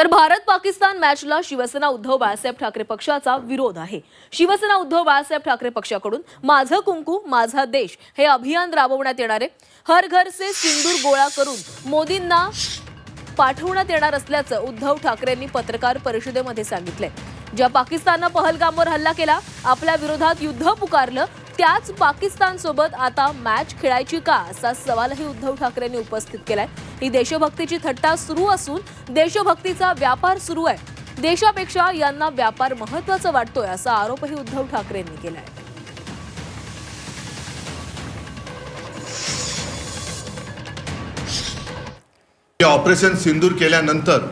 तर भारत पाकिस्तान मॅचला शिवसेना उद्धव बाळासाहेब ठाकरे पक्षाचा विरोध आहे. शिवसेना उद्धव बाळासाहेब ठाकरे पक्षाकडून माझं कुंकू माझा देश हे अभियान राबवण्यात येणार आहे. हर घर से सिंदूर गोळा करून मोदींना पाठवण्यात येणार असल्याचं उद्धव ठाकरेंनी पत्रकार परिषदेमध्ये सांगितलंय. ज्या पाकिस्ताननं पहलगामवर हल्ला केला आपल्या विरोधात युद्ध पुकारलं त्याच पाकिस्तान सोबत आता मॅच खेळायची का असा सवालही उद्धव ठाकरेंनी उपस्थित केलाय. ही देशभक्तीची थट्टा सुरू असून देशभक्तीचा व्यापार सुरू आहे. देशापेक्षा यांना व्यापार महत्त्वाचा वाटतोय असा आरोपही उद्धव ठाकरेंनी केलाय. हे ऑपरेशन सिंदूर केल्यानंतर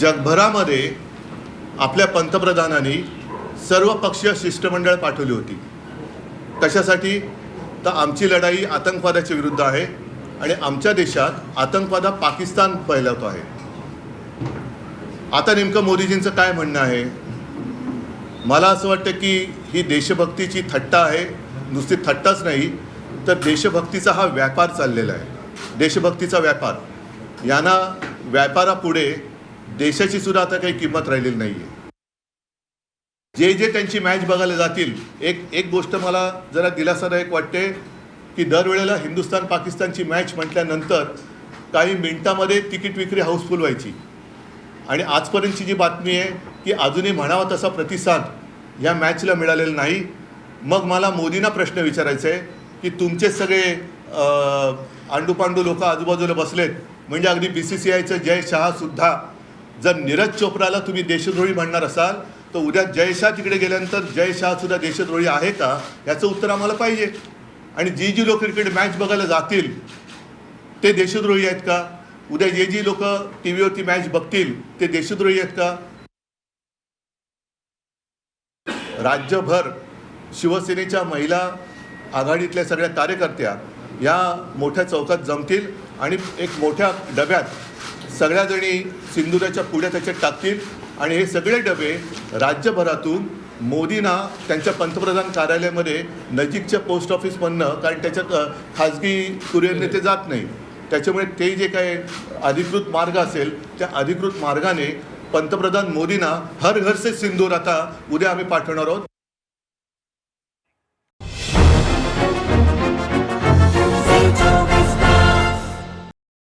जगभरामध्ये आपल्या पंतप्रधानांनी सर्वपक्षीय शिष्टमंडळ पाठवली होती. कशासाठी? तर आमची लढाई आतंकवादाच्या विरुद्ध आहे आणि आमच्या देशात आतंकवाद हा पाकिस्तान फैलवतो आहे. आता नेमकं मोदीजींचं काय म्हणणं आहे? मला असं वाटतं की ही देशभक्तीची थट्टा आहे. नुसती थट्टाच नाही तर देशभक्तीचा हा व्यापार चाललेला आहे. देशभक्तीचा व्यापार. यांना व्यापारापुढे देशाची सुद्धा आता काही किंमत राहिलेली नाही आहे जे जे त्यांची मॅच बघायला जातील एक एक गोष्ट मला जरा दिलासादायक वाटते की दरवेळेला हिंदुस्थान पाकिस्तानची मॅच म्हटल्यानंतर काही मिनिटामध्ये तिकीट विक्री हाऊसफुल व्हायची. आणि आजपर्यंतची जी बातमी आहे की अजूनही म्हणावा तसा प्रतिसाद या मॅचला मिळालेला नाही. मग मला मोदींना प्रश्न विचारायचा आहे की तुमचे सगळे आंडूपांडू लोक आजूबाजूला बसलेत म्हणजे अगदी बी सी सी आयचं जय शहासुद्धा जर नीरज चोप्राला तुम्ही देशद्रोही म्हणणार असाल तर उद्या जयशाह तिकडे गेल्यानंतर जयशाह सुद्धा देशद्रोही आहे का याचं उत्तर आम्हाला पाहिजे. आणि जी जी लोक क्रिकेट मॅच बघायला जातील ते देशद्रोही आहेत का? उद्या जे जी लोक टी व्हीवरती मॅच बघतील ते देशद्रोही आहेत का? राज्यभर शिवसेनेच्या महिला आघाडीतल्या सगळ्या कार्यकर्त्या या मोठ्या चौकात जमतील आणि एक मोठ्या डब्यात सगळ्या जणी सिंदुराच्या पुढ्या त्याच्यात टाकतील. आणि हे सगळे डबे राज्यभरातून मोदींना त्यांच्या पंतप्रधान कार्यालयामध्ये नजीकच्या पोस्ट ऑफिसमधनं कारण त्याच्यात खाजगी कुरिअरने ते जात नाही. त्याच्यामुळे ते जे काय अधिकृत मार्ग असेल त्या अधिकृत मार्गाने पंतप्रधान मोदींना हर घर से सिंदूर आता उद्या आम्ही पाठवणार आहोत.